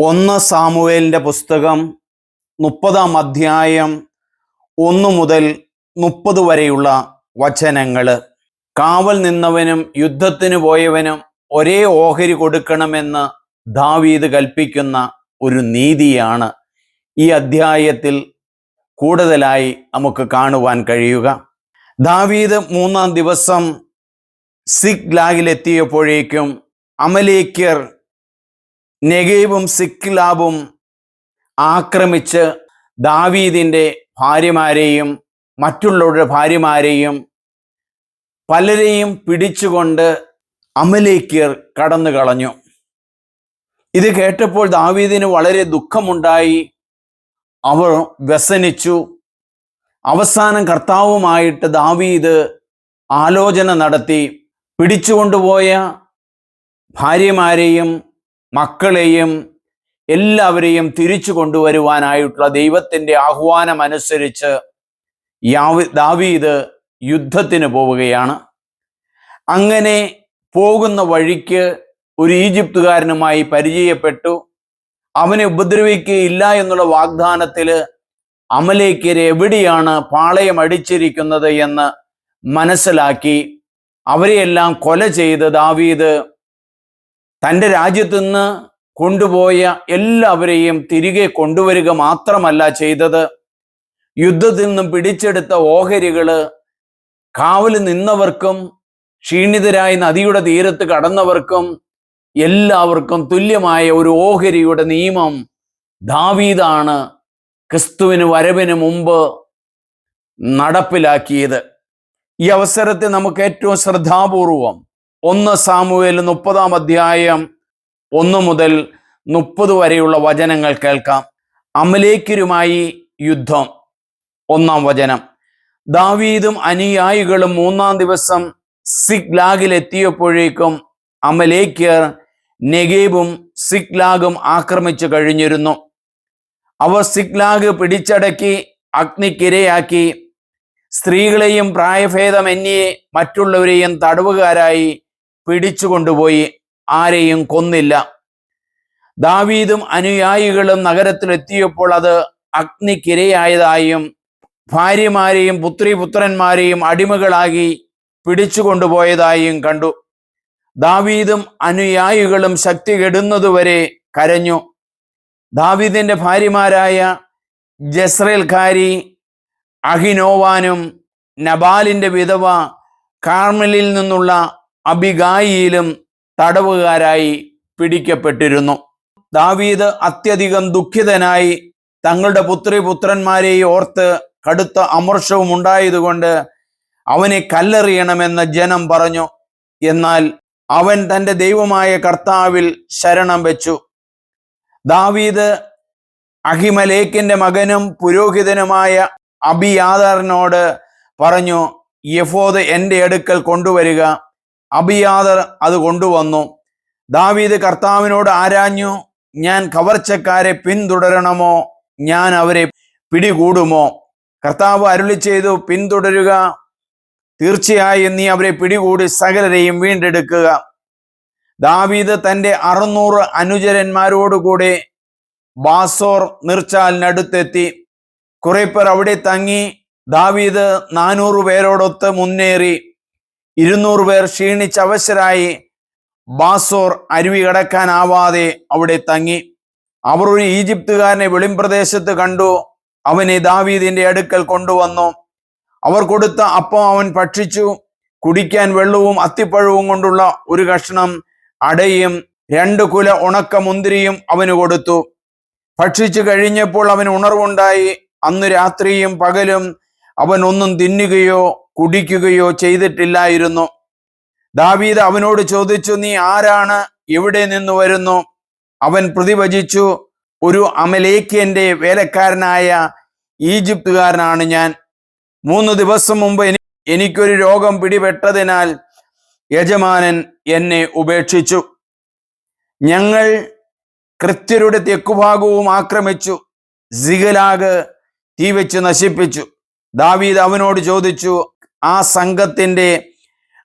ഒന്ന് സാമുവേലിന്റെ പുസ്തകം മുപ്പതാം അധ്യായം ഒന്ന് മുതൽ മുപ്പത് വരെയുള്ള വചനങ്ങൾ കാവൽ നിന്നവനും യുദ്ധത്തിന് പോയവനും ഒരേ ഓഹരി കൊടുക്കണമെന്ന് ദാവീദ് കൽപ്പിക്കുന്ന ഒരു നീതിയാണ് ഈ അധ്യായത്തിൽ കൂടുതലായി നമുക്ക് കാണുവാൻ കഴിയുക. ദാവീദ് മൂന്നാം ദിവസം സിഗ്ലാഗിലെത്തിയപ്പോഴേക്കും അമലേക്യർ നെഗേബും സിക്ലാബും ആക്രമിച്ച് ദാവീദിന്റെ ഭാര്യമാരെയും മറ്റുള്ളവരുടെ ഭാര്യമാരെയും പലരെയും പിടിച്ചുകൊണ്ട് അമലേക്യർ കടന്നു കളഞ്ഞു ഇത് കേട്ടപ്പോൾ ദാവീദിന് വളരെ ദുഃഖമുണ്ടായി. അവർ വ്യസനിച്ചു. അവസാനം കർത്താവുമായിട്ട് ദാവീദ് ആലോചന നടത്തി. പിടിച്ചുകൊണ്ടുപോയ ഭാര്യമാരെയും മക്കളെയും എല്ലാവരെയും തിരിച്ചു കൊണ്ടുവരുവാനായിട്ടുള്ള ദൈവത്തിന്റെ ആഹ്വാനം അനുസരിച്ച് ദാവീദ് യുദ്ധത്തിന് പോവുകയാണ്. അങ്ങനെ പോകുന്ന വഴിക്ക് ഒരു ഈജിപ്തുകാരനുമായി പരിചയപ്പെട്ടു. അവനെ ഉപദ്രവിക്കുകയില്ല എന്നുള്ള വാഗ്ദാനത്തിൽ അമലേക്കര് എവിടെയാണ് പാളയം അടിച്ചിരിക്കുന്നത് എന്ന് മനസ്സിലാക്കി അവരെയെല്ലാം കൊല ചെയ്ത് ദാവീദ് തന്റെ രാജ്യത്തു നിന്ന് കൊണ്ടുപോയ എല്ലാവരെയും തിരികെ കൊണ്ടുവരിക മാത്രമല്ല ചെയ്തത്. യുദ്ധത്തിൽ നിന്നും പിടിച്ചെടുത്ത ഓഹരികൾ കാവൽ നിന്നവർക്കും ക്ഷീണിതരായി നദിയുടെ തീരത്ത് കടന്നവർക്കും എല്ലാവർക്കും തുല്യമായ ഒരു ഓഹരിയുടെ നിയമം ദാവീദാണ് ക്രിസ്തുവിന് വരവിന് മുമ്പ് നടപ്പിലാക്കിയത്. ഈ അവസരത്തെ നമുക്ക് ഏറ്റവും ശ്രദ്ധാപൂർവം ഒന്ന് സാമുവേൽ മുപ്പതാം അധ്യായം ഒന്ന് മുതൽ മുപ്പത് വരെയുള്ള വചനങ്ങൾ കേൾക്കാം. അമലേക്കരുമായി യുദ്ധം. ഒന്നാം വചനം. ദാവീദും അനുയായികളും മൂന്നാം ദിവസം സിഗ്ലാഗിൽ എത്തിയപ്പോഴേക്കും അമലേക്കർ നെഗേബും സിഗ്ലാഗും ആക്രമിച്ചു കഴിഞ്ഞിരുന്നു. അവർ സിഗ്ലാഗ് പിടിച്ചടക്കി അഗ്നിക്കിരയാക്കി. സ്ത്രീകളെയും പ്രായഭേദം പ്രായഭേദമന്യേ മറ്റുള്ളവരെയും തടവുകാരായി പിടിച്ചുകൊണ്ടുപോയി ആരെയും കൊന്നില്ല. ദാവീദും അനുയായികളും നഗരത്തിലെത്തിയപ്പോൾ അത് അഗ്നിക്കിരയായതായും ഭാര്യമാരെയും പുത്രിപുത്രന്മാരെയും അടിമകളാക്കി പിടിച്ചുകൊണ്ടുപോയതായും കണ്ടു. ദാവീദും അനുയായികളും ശക്തി കെടുന്നതുവരെ കരഞ്ഞു. ദാവീദിന്റെ ഭാര്യമാരായ ജസ്രേൽക്കാരി അഹിനോവാനും നബാലിന്റെ വിധവ കാർമലിൽ നിന്നുള്ള അബിഗായിയിലും തടവുകാരായി പിടിക്കപ്പെട്ടിരുന്നു. ദാവീദ് അത്യധികം ദുഃഖിതനായി തങ്ങളുടെ പുത്രി പുത്രന്മാരെ ഓർത്ത് കടുത്ത അമർഷവും ഉണ്ടായതുകൊണ്ട് അവനെ കല്ലെറിയണമെന്ന് ജനം പറഞ്ഞു. എന്നാൽ അവൻ തന്റെ ദൈവമായ കർത്താവിൽ ശരണം വെച്ചു. ദാവീദ് അഹിമലേക്കിന്റെ മകനും പുരോഹിതനുമായ അബിയാദറിനോട് പറഞ്ഞു യഫോദ് എന്റെ അടുക്കൽ കൊണ്ടുവരിക. അബിയാദർ അത് കൊണ്ടുവന്നു. ദാവീദ് കർത്താവിനോട് ആരാഞ്ഞു? ഞാൻ കവർച്ചക്കാരെ പിന്തുടരണമോ? ഞാൻ അവരെ പിടികൂടുമോ? കർത്താവ് അരുളി ചെയ്തു പിന്തുടരുക. തീർച്ചയായും നീ അവരെ പിടികൂടി സകലരെയും വീണ്ടെടുക്കുക. ദാവീദ് തന്റെ അറുന്നൂറ് അനുചരന്മാരോടുകൂടി ബാസോർ നിർച്ചാലിനടുത്തെത്തി കുറേ പേർ അവിടെ തങ്ങി. ദാവീദ് നാനൂറ് പേരോടൊത്ത് മുന്നേറി. ഇരുന്നൂറ് പേർ ക്ഷീണിച്ചവശരായി ബാസോർ അരുവി കടക്കാനാവാതെ അവിടെ തങ്ങി. അവർ ഒരു ഈജിപ്തുകാരനെ വെളിമ്പ്രദേശത്ത് കണ്ടു. അവനെ ദാവീദിന്റെ അടുക്കൽ കൊണ്ടുവന്നു. അവർ കൊടുത്ത അപ്പം അവൻ ഭക്ഷിച്ചു. കുടിക്കാൻ വെള്ളവും അത്തിപ്പഴവും കൊണ്ടുള്ള ഒരു കഷ്ണം അടയും രണ്ട് കുല ഉണക്ക മുന്തിരിയും അവന് കൊടുത്തു. ഭക്ഷിച്ചു കഴിഞ്ഞപ്പോൾ അവന് ഉണർവുണ്ടായി. അന്ന് രാത്രിയും പകലും അവൻ ഒന്നും തിന്നുകയോ കുടിക്കുകയോ ചെയ്തിട്ടില്ലായിരുന്നു. ദാവീദ് അവനോട് ചോദിച്ചു നീ ആരാണ്? എവിടെ നിന്ന് വരുന്നു? അവൻ പ്രതിഭജിച്ചു ഒരു അമലേക്കിയന്റെ വേലക്കാരനായ ഈജിപ്തുകാരനാണ് ഞാൻ. മൂന്ന് ദിവസം മുമ്പ് എനി എനിക്കൊരു രോഗം പിടിപെട്ടതിനാൽ യജമാനൻ എന്നെ ഉപേക്ഷിച്ചു. ഞങ്ങൾ കൃത്യരുടെ തെക്കുഭാഗവും ആക്രമിച്ചു. സിഗലാഗ് തീ വെച്ച് നശിപ്പിച്ചു. ദാവീദ് അവനോട് ചോദിച്ചു ആ സംഘത്തിന്റെ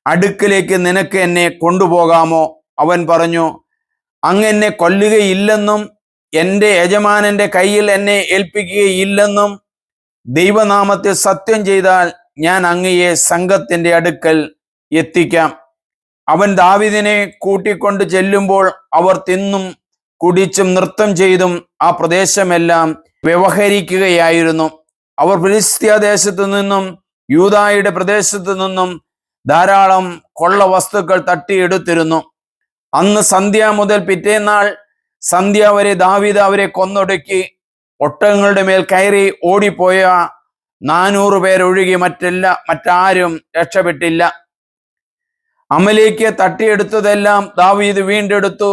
അടുക്കിലേക്ക് നിനക്ക് എന്നെ കൊണ്ടുപോകാമോ? അവൻ പറഞ്ഞു അങ്ങെന്നെ കൊല്ലുകയില്ലെന്നും എന്റെ യജമാനന്റെ കയ്യിൽ എന്നെ ഏൽപ്പിക്കുകയില്ലെന്നും ദൈവനാമത്തിൽ സത്യം ചെയ്താൽ ഞാൻ അങ്ങയെ സംഘത്തിന്റെ അടുക്കൽ എത്തിക്കാം. അവൻ ദാവിദിനെ കൂട്ടിക്കൊണ്ട് ചെല്ലുമ്പോൾ അവർ തിന്നും കുടിച്ചും നൃത്തം ചെയ്തും ആ പ്രദേശമെല്ലാം വ്യവഹരിക്കുകയായിരുന്നു. അവർ ഫിലിസ്തീയ ദേശത്തു നിന്നും യൂതായുടെ പ്രദേശത്തു നിന്നും ധാരാളം കൊള്ള വസ്തുക്കൾ തട്ടിയെടുത്തിരുന്നു. അന്ന് സന്ധ്യ മുതൽ പിറ്റേന്നാൾ സന്ധ്യ വരെ ദാവീദ് അവരെ കൊന്നൊടുക്കി ഒട്ടകങ്ങളുടെ മേൽ കയറി ഓടിപ്പോയ നാനൂറ് പേരൊഴികെ മറ്റെല്ലാ മറ്റാരും രക്ഷപ്പെട്ടില്ല. അമലേക്ക് തട്ടിയെടുത്തതെല്ലാം ദാവീദ് വീണ്ടെടുത്തു.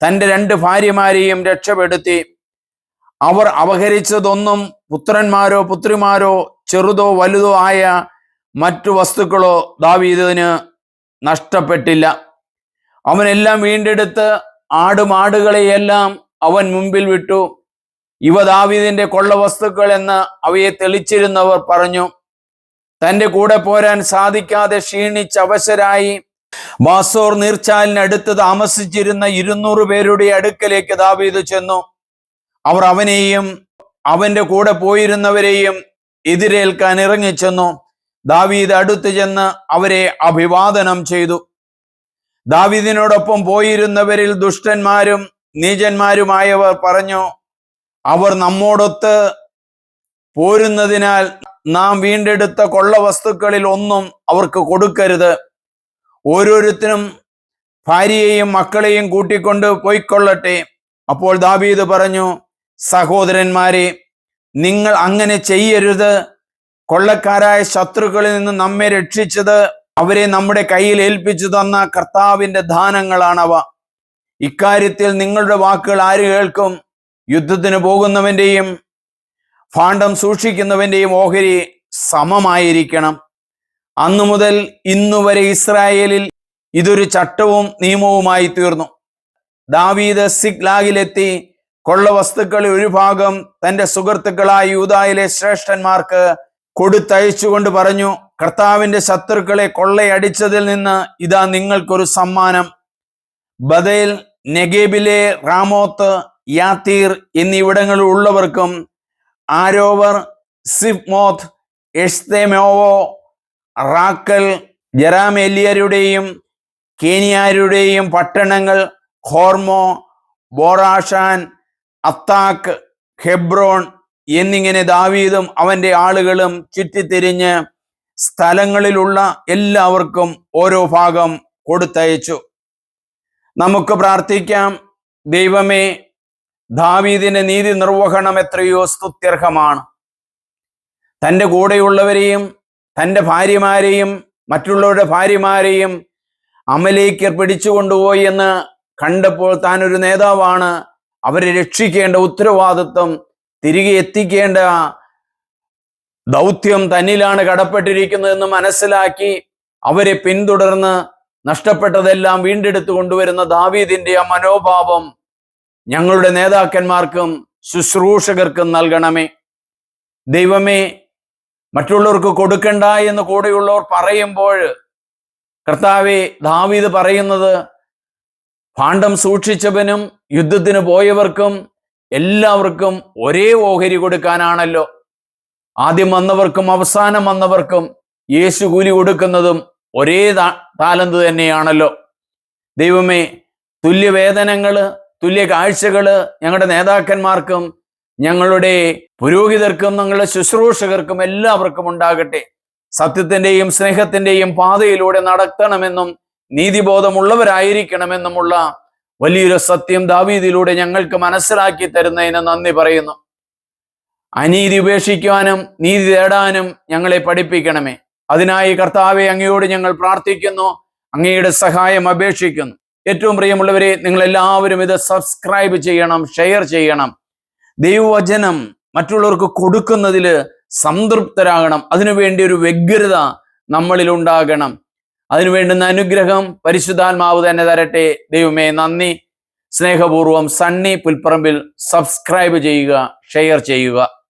തന്റെ രണ്ട് ഭാര്യമാരെയും രക്ഷപ്പെടുത്തി. അവർ അപഹരിച്ചതൊന്നും പുത്രന്മാരോ പുത്രിമാരോ ചെറുതോ വലുതോ ആയ മറ്റു വസ്തുക്കളോ ദാവീദിന് നഷ്ടപ്പെട്ടില്ല. അവനെല്ലാം വീണ്ടെടുത്ത് ആടുമാടുകളെയെല്ലാം അവൻ മുമ്പിൽ വിട്ടു. ഇവ ദാവീദിന്റെ കൊള്ള വസ്തുക്കൾ എന്ന് അവയെ തെളിച്ചിരുന്നവർ പറഞ്ഞു. തന്റെ കൂടെ പോരാൻ സാധിക്കാതെ ക്ഷീണിച്ച് അവശരായി. ബാസോർ നീർച്ചാലിനടുത്ത് താമസിച്ചിരുന്ന ഇരുന്നൂറ് പേരുടെ അടുക്കലേക്ക് ദാവീദ് ചെന്നു. അവർ അവനെയും അവന്റെ കൂടെ പോയിരുന്നവരെയും എതിരേൽക്കാൻ ഇറങ്ങിച്ചെന്നു. ദാവീദ് അടുത്ത് ചെന്ന് അവരെ അഭിവാദനം ചെയ്തു. ദാവീദിനോടൊപ്പം പോയിരുന്നവരിൽ ദുഷ്ടന്മാരും നീചന്മാരുമായവർ പറഞ്ഞു അവർ നമ്മോടൊത്ത് പോരുന്നതിനാൽ നാം വീണ്ടെടുത്ത കൊള്ള വസ്തുക്കളിൽ ഒന്നും അവർക്ക് കൊടുക്കരുത്. ഓരോരുത്തരും ഭാര്യയെയും മക്കളെയും കൂട്ടിക്കൊണ്ട് പോയിക്കൊള്ളട്ടെ. അപ്പോൾ ദാവീദ് പറഞ്ഞു സഹോദരന്മാരെ നിങ്ങൾ അങ്ങനെ ചെയ്യരുത്. കൊള്ളക്കാരായ ശത്രുക്കളിൽ നിന്ന് നമ്മെ രക്ഷിച്ചത് അവരെ നമ്മുടെ കയ്യിൽ ഏൽപ്പിച്ചു തന്ന കർത്താവിന്റെ ദാനങ്ങളാണവ. ഇക്കാര്യത്തിൽ നിങ്ങളുടെ വാക്കുകൾ ആര് കേൾക്കും? യുദ്ധത്തിന് പോകുന്നവന്റെയും ഫാണ്ടം സൂക്ഷിക്കുന്നവന്റെയും ഓഹരി സമമായിരിക്കണം. അന്നു മുതൽ ഇന്നു വരെ ഇസ്രായേലിൽ ഇതൊരു ചട്ടവും നിയമവുമായി തീർന്നു. ദാവീദ് സിഗ്ലാഗിലെത്തി കൊള്ള വസ്തുക്കളിൽ ഒരു ഭാഗം തന്റെ സുഹൃത്തുക്കളായ യൂതായിലെ ശ്രേഷ്ഠന്മാർക്ക് കൊടുത്തയച്ചുകൊണ്ട് പറഞ്ഞു കർത്താവിന്റെ ശത്രുക്കളെ കൊള്ളയടിച്ചതിൽ നിന്ന് ഇതാ നിങ്ങൾക്കൊരു സമ്മാനം. ബദേൽ നെഗേബിലെ റാമോത്ത് യാത്തീർ എന്നിവിടങ്ങളിൽ ഉള്ളവർക്കും ആരോവർ സിഫ്മോത്ത് എഷ്തെമോവോ റാക്കൽ ജറാമേലിയരുടെയും കേനിയാരുടെയും പട്ടണങ്ങൾ ഹോർമോ ബോറാഷാൻ അത്താക്ക് ഹെബ്രോൺ എന്നിങ്ങനെ ദാവീദും അവന്റെ ആളുകളും ചുറ്റിത്തിരിഞ്ഞ് സ്ഥലങ്ങളിലുള്ള എല്ലാവർക്കും ഓരോ ഭാഗം കൊടുത്തയച്ചു. നമുക്ക് പ്രാർത്ഥിക്കാം ദൈവമേ ദാവീദിന്റെ നീതി നിർവഹണം എത്രയോ സ്തുത്യർഹമാണ്. തന്റെ കൂടെയുള്ളവരെയും തന്റെ ഭാര്യമാരെയും മറ്റുള്ളവരുടെ ഭാര്യമാരെയും അമലേക്കർ പിടിച്ചുകൊണ്ടുപോയി എന്ന് കണ്ടപ്പോൾ താനൊരു നേതാവാണ് അവരെ രക്ഷിക്കേണ്ട ഉത്തരവാദിത്വം തിരികെ എത്തിക്കേണ്ട ദൗത്യം തന്നിലാണ് കടപ്പെട്ടിരിക്കുന്നതെന്ന് മനസ്സിലാക്കി അവരെ പിന്തുടർന്ന് നഷ്ടപ്പെട്ടതെല്ലാം വീണ്ടെടുത്തു കൊണ്ടുവരുന്ന ദാവീദിന്റെ ആ മനോഭാവം ഞങ്ങളുടെ നേതാക്കന്മാർക്കും ശുശ്രൂഷകർക്കും നൽകണമേ. ദൈവമേ മറ്റുള്ളവർക്ക് കൊടുക്കണ്ട എന്ന് കൂടെയുള്ളവർ പറയുമ്പോൾ കർത്താവെ ദാവീദ് പറയുന്നത് ഭാണ്ഡം സൂക്ഷിച്ചവനും യുദ്ധത്തിന് പോയവർക്കും എല്ലാവർക്കും ഒരേ ഓഹരി കൊടുക്കാനാണല്ലോ. ആദ്യം വന്നവർക്കും അവസാനം വന്നവർക്കും യേശു കൂലി കൊടുക്കുന്നതും ഒരേ താലന്ത് തന്നെയാണല്ലോ. ദൈവമേ തുല്യവേതനങ്ങൾ തുല്യ കാഴ്ചകൾ ഞങ്ങളുടെ നേതാക്കന്മാർക്കും ഞങ്ങളുടെ പുരോഹിതർക്കും ഞങ്ങളുടെ ശുശ്രൂഷകർക്കും എല്ലാവർക്കും ഉണ്ടാകട്ടെ. സത്യത്തിന്റെയും സ്നേഹത്തിന്റെയും പാതയിലൂടെ നടത്തണമെന്നും നീതിബോധമുള്ളവരായിരിക്കണമെന്നുമുള്ള വലിയൊരു സത്യം ദാവീദിലൂടെ ഞങ്ങൾക്ക് മനസ്സിലാക്കി തരുന്നതിന് നന്ദി പറയുന്നു. അനീതി ഉപേക്ഷിക്കുവാനും നീതി തേടാനും ഞങ്ങളെ പഠിപ്പിക്കണമേ. അതിനായി കർത്താവെ അങ്ങയോട് ഞങ്ങൾ പ്രാർത്ഥിക്കുന്നു. അങ്ങയുടെ സഹായം അപേക്ഷിക്കുന്നു. ഏറ്റവും പ്രിയമുള്ളവരെ നിങ്ങൾ എല്ലാവരും ഇത് സബ്സ്ക്രൈബ് ചെയ്യണം ഷെയർ ചെയ്യണം. ദൈവവചനം മറ്റുള്ളവർക്ക് കൊടുക്കുന്നതിൽ സംതൃപ്തരാകണം. അതിനുവേണ്ടി ഒരു വ്യഗ്രത നമ്മളിൽ ഉണ്ടാകണം അതിനു വേണ്ടുന്ന അനുഗ്രഹം പരിശുദ്ധാത്മാവ് തന്നെ തരട്ടെ. ദൈവമേ നന്ദി. സ്നേഹപൂർവം സണ്ണി പുൽപ്പറമ്പിൽ സബ്സ്ക്രൈബ് ചെയ്യുക ഷെയർ ചെയ്യുക.